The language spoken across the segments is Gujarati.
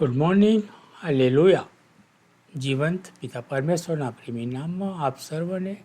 ગુડ મોર્નિંગ હાલેલુયા જીવંત પિતા પરમેશ્વરના પ્રેમી નામમાં આપ સર્વને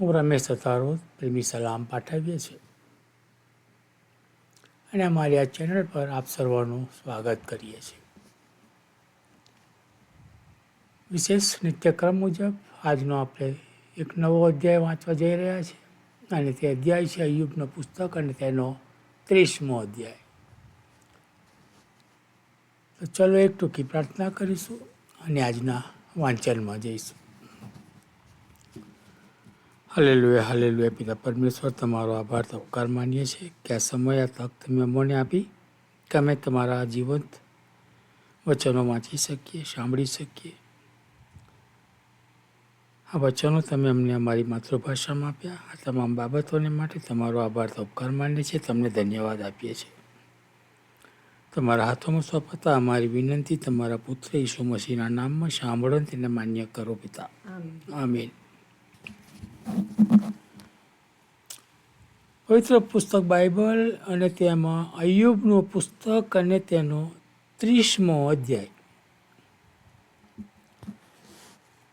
હું રમેશ સતારો પ્રેમી સલામ પાઠવીએ છીએ. અને અમારી આ ચેનલ પર આપ સર્વનું સ્વાગત કરીએ છીએ. વિશેષ નિત્યક્રમ મુજબ આજનો આપણે એક નવો અધ્યાય વાંચવા જઈ રહ્યા છીએ. અને તે અધ્યાય છે અયુબનું પુસ્તક અને તેનો ત્રીસમો અધ્યાય. તો ચલો એક ટૂંકી પ્રાર્થના કરીશું અને આજના વાંચનમાં જઈશું. હલેલુએ હલેલુએ પિતા પરમેશ્વર, તમારો આભાર ઉપકાર માનીએ છીએ. કે આ સમય, આ તક તમે અમને આપી કે અમે તમારા જીવંત વચનો વાંચી શકીએ, સાંભળી શકીએ. આ વચનો તમે અમને અમારી માતૃભાષામાં આપ્યા. આ તમામ બાબતોને માટે તમારો આભાર ઉપકાર માનીએ છીએ. તમને ધન્યવાદ આપીએ છીએ. તમારા હાથોમાં સોંપતા અમારી વિનંતી તમારા પુત્ર ઈસુ મસીહના નામમાં સાંભળો તેને માન્ય કરો પિતા. આમીન. પવિત્ર પુસ્તક બાઇબલ અને તેમાં અયુબનું પુસ્તક અને તેનો ત્રીસમો અધ્યાય.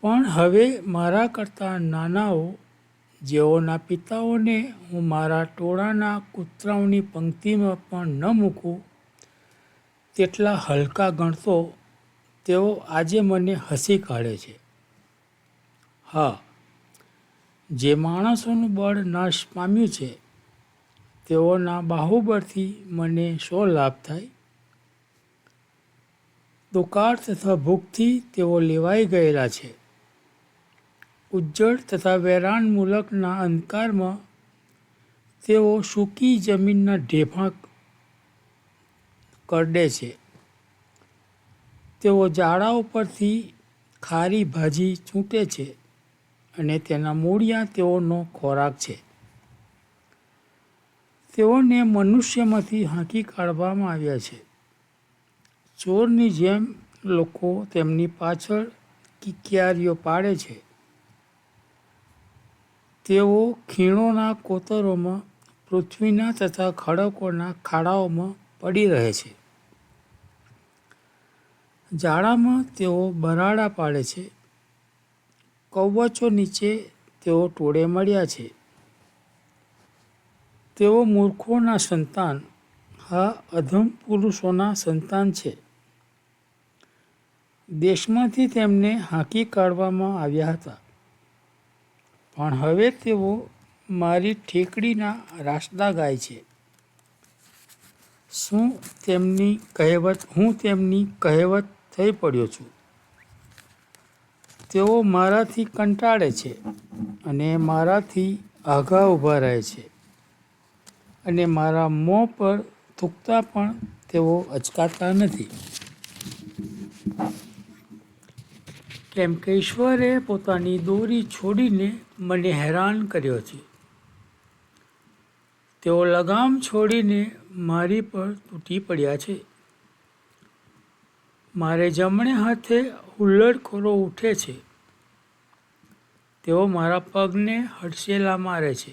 પણ હવે મારા કરતાં નાનાઓ, જેઓના પિતાઓને હું મારા ટોળાના કૂતરાઓની પંક્તિમાં પણ ન મૂકું તેટલા હલકા ગણતો તેઓ આજે મને હસી કાઢે છે. હા, જે માણસોનું બળ નાશ પામ્યું છે, તેઓના બાહુબળથી મને શો લાભ થાય? દુકાળ તથા ભૂખથી તેઓ લેવાઈ ગયેલા છે. ઉજ્જડ તથા વેરાન મુલકના અંધકારમાં તેઓ સૂકી જમીનના ઢેફા કરડે છે. તેઓ ઝાડા ઉપરથી ખારી ભાજી છૂટે છે અને તેના મૂળિયા તેઓનો ખોરાક છે. તેઓને મનુષ્યમાંથી હાંકી કાઢવામાં આવ્યા છે. ચોરની જેમ લોકો તેમની પાછળ કિકિયારીઓ પાડે છે. તેઓ ખીણોના કોતરોમાં, પૃથ્વીના તથા ખડકોના ખાડાઓમાં પડી રહે છે. ઝાડામાં તેઓ બરાડા પાડે છે. કવચો નીચે તેઓ ટોળે મળ્યા છે. તેઓ મૂર્ખોના સંતાન, હા, અધમ પુરુષોના સંતાન છે. દેશમાંથી તેમને હાંકી કાઢવામાં આવ્યા હતા. પણ હવે તેઓ મારી ઠેકડીના રાસદા ગાય છે. શું તેમની કહેવત, હું તેમની કહેવત થઈ પડ્યો છું? તેઓ મારાથી કંટાળે છે અને મારાથી આઘા ઊભા રહે છે અને મારા મોં પર થૂકતા પણ તેઓ અચકાતા નથી. કેમ કે ઈશ્વરે પોતાની દોરી છોડીને મને હેરાન કર્યો છે. તેઓ લગામ છોડીને મારી પર તૂટી પડ્યા છે. મારે જમણે હાથે હુલ્લડખોરો ઉઠે છે. તેઓ મારા પગને હડસેલા મારે છે.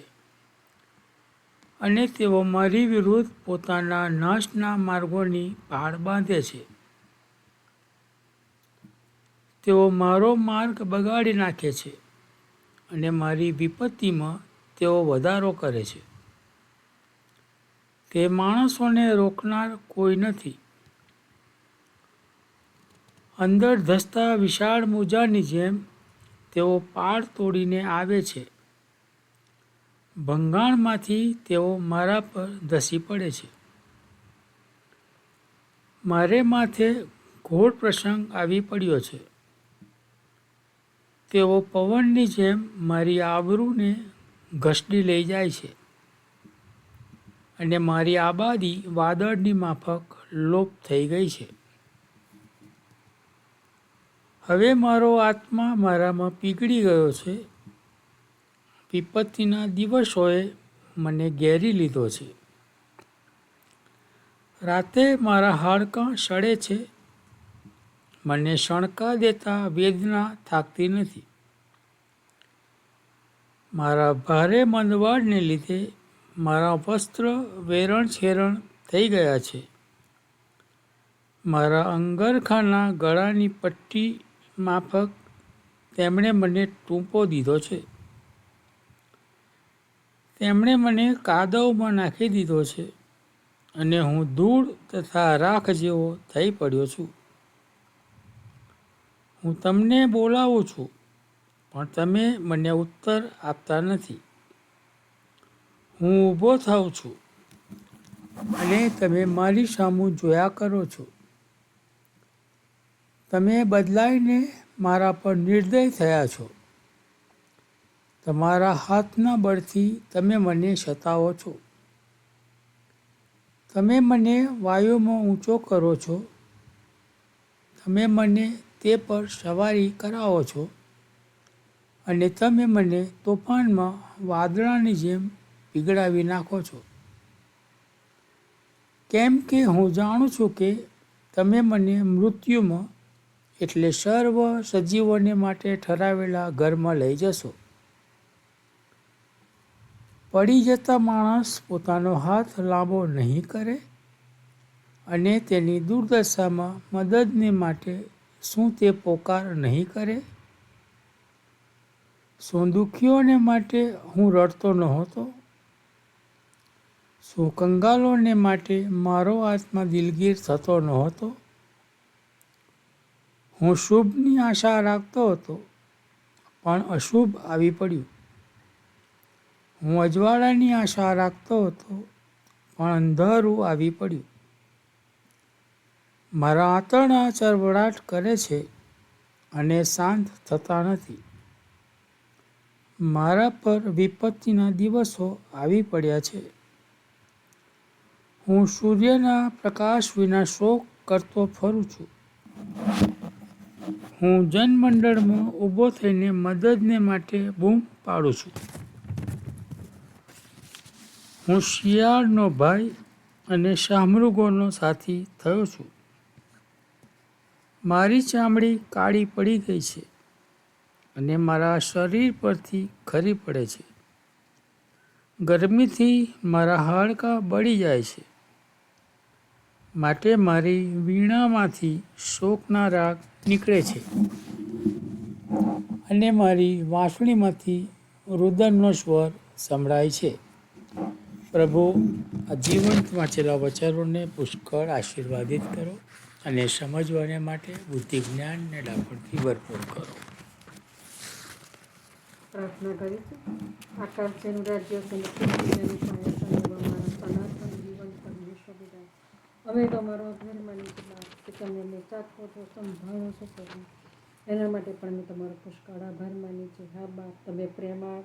અને તેઓ મારી વિરુદ્ધ પોતાના નાશના માર્ગોની પાળ બાંધે છે. તેઓ મારો માર્ગ બગાડી નાખે છે અને મારી વિપત્તિમાં તેઓ વધારો કરે છે. તે માણસોને રોકનાર કોઈ નથી. અંદર ધસતા વિશાળ મોજાની જેમ તેઓ પાળ તોડીને આવે છે. ભંગાણમાંથી તેઓ મારા પર ધસી પડે છે. મારે માથે ઘોર પ્રસંગ આવી પડ્યો છે. તેઓ પવનની જેમ મારી આબરૂને ઘસડી લઈ જાય છે. અને મારી આબાદી વાદળની માફક લોપ થઈ ગઈ છે. હવે મારો આત્મા મારામાં પીગળી ગયો છે. વિપત્તિના દિવસોએ મને ઘેરી લીધો છે. રાતે મારા હાડકાં સડે છે. મને શણકા દેતા વેદના થાકતી નથી. મારા ભારે મંદવાડને લીધે મારા વસ્ત્ર વેરણ છેરણ થઈ ગયા છે. મારા અંગરખાના ગળાની પટ્ટી માફક તેમણે મને ટૂંપો દીધો છે. તેમણે મને કાદવમાં નાખી દીધો છે અને હું ધૂળ તથા રાખ જેવો થઈ પડ્યો છું. હું તમને બોલાવું છું, પણ તમે મને ઉત્તર આપતા નથી. હું ઊભો થાઉં છું અને તમે મારી સામું જોયા કરો છો. તમે બદલાઈને મારા પર નિર્દય થયા છો. તમારા હાથના બળથી તમે મને સતાવો છો. તમે મને વાયુમાં ઊંચો કરો છો. તમે મને તે પર સવારી કરાવો છો. અને તમે મને તોફાનમાં વાદળાની જેમ પીગળાવી નાખો છો. કેમ કે હું જાણું છું કે તમે મને મૃત્યુમાં એટલે સર્વ સજીવોને માટે ઠરાવેલા ઘરમાં લઈ જશો. પડી જતા માણસ પોતાનો હાથ લાંબો નહીં કરે અને તેની દુર્દશામાં મદદને માટે શું તે પોકાર નહીં કરે? શું દુઃખીઓને માટે હું રડતો નહોતો? શું કંગાલોને માટે મારો આત્મા દિલગીર થતો નહોતો? હું શુભની આશા રાખતો હતો, પણ અશુભ આવી પડ્યું. હું અજવાળાની આશા રાખતો હતો, પણ અંધારું આવી પડ્યું. મારા આંતરડા ચરબડાટ કરે છે અને શાંત થતા નથી. મારા પર વિપત્તિના દિવસો આવી પડ્યા છે. હું સૂર્યના પ્રકાશ વિના શોક કરતો ફરું છું. હું જનમંડળમાં ઊભો થઈને મદદને માટે બૂમ પાડું છું. હું શિયાળનો ભાઈ અને શામૃગોનો સાથી થયો છું. મારી ચામડી કાળી પડી ગઈ છે અને મારા શરીર પરથી ખરી પડે છે. ગરમીથી મારા હાડકાં બળી જાય છે. માટે મારી વીણામાંથી શોકના રાગ નીકળે છે. અને મારી વાંસળીમાંથી રુદનનો સ્વર સંભળાય છે. પ્રભુ, આ જીવંત વાંચેલા વચનોને પુષ્કળ આશીર્વાદિત કરો અને સમજવાને માટે બુદ્ધિ જ્ઞાનને ડાપણથી ભરપૂર કરો. પ્રાર્થના કરીશું. આકાશ તેનું રાજ્ય તેની કીર્તિ તેની સહાયતા અને અમારા સનાતન જીવન પરમેશ્વર પિતા અમે તમારો આભાર માની છે કે તમે મેં સાચવો છો, સંભાળો છો પ્રભુ એના માટે પણ મેં તમારો પુષ્કળ આભાર માની છે. હા, બાપ, તમે પ્રેમાળ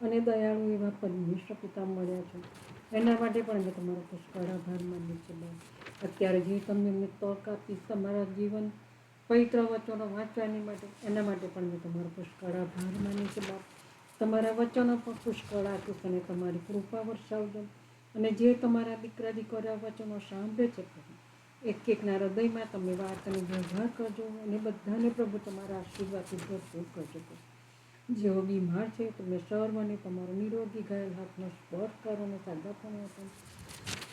અને દયાળુ એવા પરમેશ્વર પિતા મળ્યા છો. એના માટે પણ મેં તમારો પુષ્કળ આભાર માની છે, બાપ. અત્યારે જે તમને મેં તક આપી તમારા જીવન પવિત્ર વચનો વાંચવાની માટે, એના માટે પણ મેં તમારો પુષ્કળ આભાર માની છે, બાપ. તમારા વચનો પણ પુષ્કળ આપીશ અને તમારી કૃપા વરસાવજો. અને જે તમારા દીકરા દીકરા વચનો સાંભળે છે પ્રભુ એક એકના હૃદયમાં તમે વાર્તાને વ્યવહાર કરજો અને બધાને પ્રભુ તમારા આશીર્વાદથી ભરપૂર કરજો પ્રભુ. જેઓ બીમાર છે તમે સર્વને તમારો નિરોગી ઘાયલ હાથનો સ્પર્શ કરો અને સાદાપણ આપો.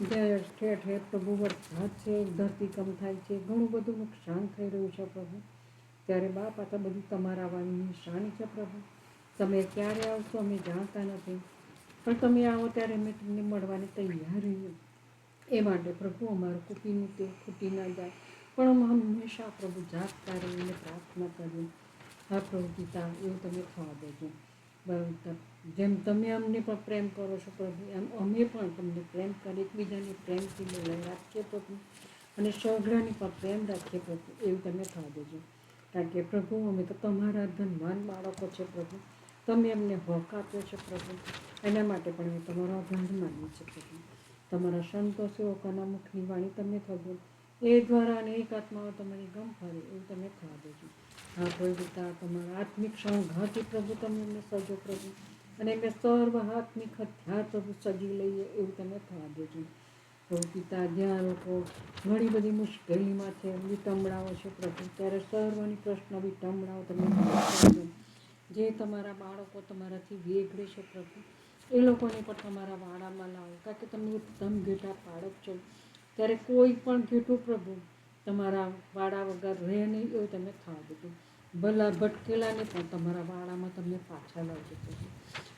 જે ઠેર ઠેર પ્રભુ વરસાદ છે ધરતીકંપ થાય છે, ઘણું બધું નુકસાન થઈ રહ્યું છે પ્રભુ. ત્યારે બાપ, આ બધું તમારા વાળની નિશાની છે પ્રભુ. તમે ક્યારે આવશો અમે જાણતા નથી. પણ તમે આવો ત્યારે અમે તમને મળવાની તૈયાર રહીએ. એ માટે પ્રભુ અમારું કુપીનું તે ખૂટી ના જાય. પણ અમે હંમેશા પ્રભુ જાગતા રહીને પ્રાર્થના કરીએ. હા પ્રભુ પિતા, એવું તમે થવા દેજો. બરાબર. જેમ તમે અમને પણ પ્રેમ કરો છો પ્રભુ, એમ અમે પણ તમને પ્રેમ કરી, એકબીજાને પ્રેમથી બોલાવી રાખીએ પ્રભુ. અને સૌઘડાની પણ પ્રેમ રાખીએ પ્રભુ, એવું તમે થવા દેજો. કારણ કે પ્રભુ, અમે તો તમારા ધનવાન બાળકો છે પ્રભુ. તમે એમને હક આપ્યો છે પ્રભુ. એના માટે પણ હું તમારો આભાર માનું છું પ્રભુ. તમારા સંતો, સેવકોના મુખની વાણી તમે થજો એ દ્વારા અનેક આત્માઓ તમારી ગમ ફરે એવું તમે થવા દેજો. હા પ્રભુ પિતા, તમારા આત્મિક સંઘાથી પ્રભુ તમે એમને સજો પ્રભુ. અને એમને સર્વ આત્મિક હથિયાર પ્રભુ સજી લઈએ એવું તમે થવા દેજો. પ્રભુ પિતા જ્યાં લોકો, ઘણી બધી મુશ્કેલીમાં છે વિટંબડાઓ છે પ્રભુ. ત્યારે સર્વની પ્રશ્ન વિટંબડાઓ તમે. જે તમારા બાળકો તમારાથી વેગળે છે પ્રભુ, એ લોકોને પણ તમારા વાડામાં લાવો. કારણ કે તમે ઉત્તમ ઘેટા બાળક છો. ત્યારે કોઈ પણ ઘેટું પ્રભુ તમારા વાડા વગર રહે નહીં એવું તમે થવા દીધું ભલા ભટકેલાને પણ તમારા વાડામાં તમને પાછા લાવજો પ્રભુ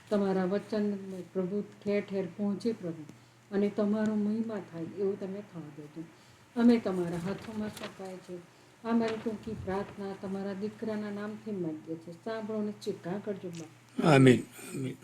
તમારા વચન પ્રભુ ઠેર ઠેર પહોંચે પ્રભુ અને તમારો મહિમા થાય એવું તમે થવા દીધું અમે તમારા હાથોમાં સપાય છે. આ મારી ટૂંકી પ્રાર્થના તમારા દીકરાના નામથી માંગીએ છીએ. સાંભળો ને ચિકા કરજો આમીન આમીન.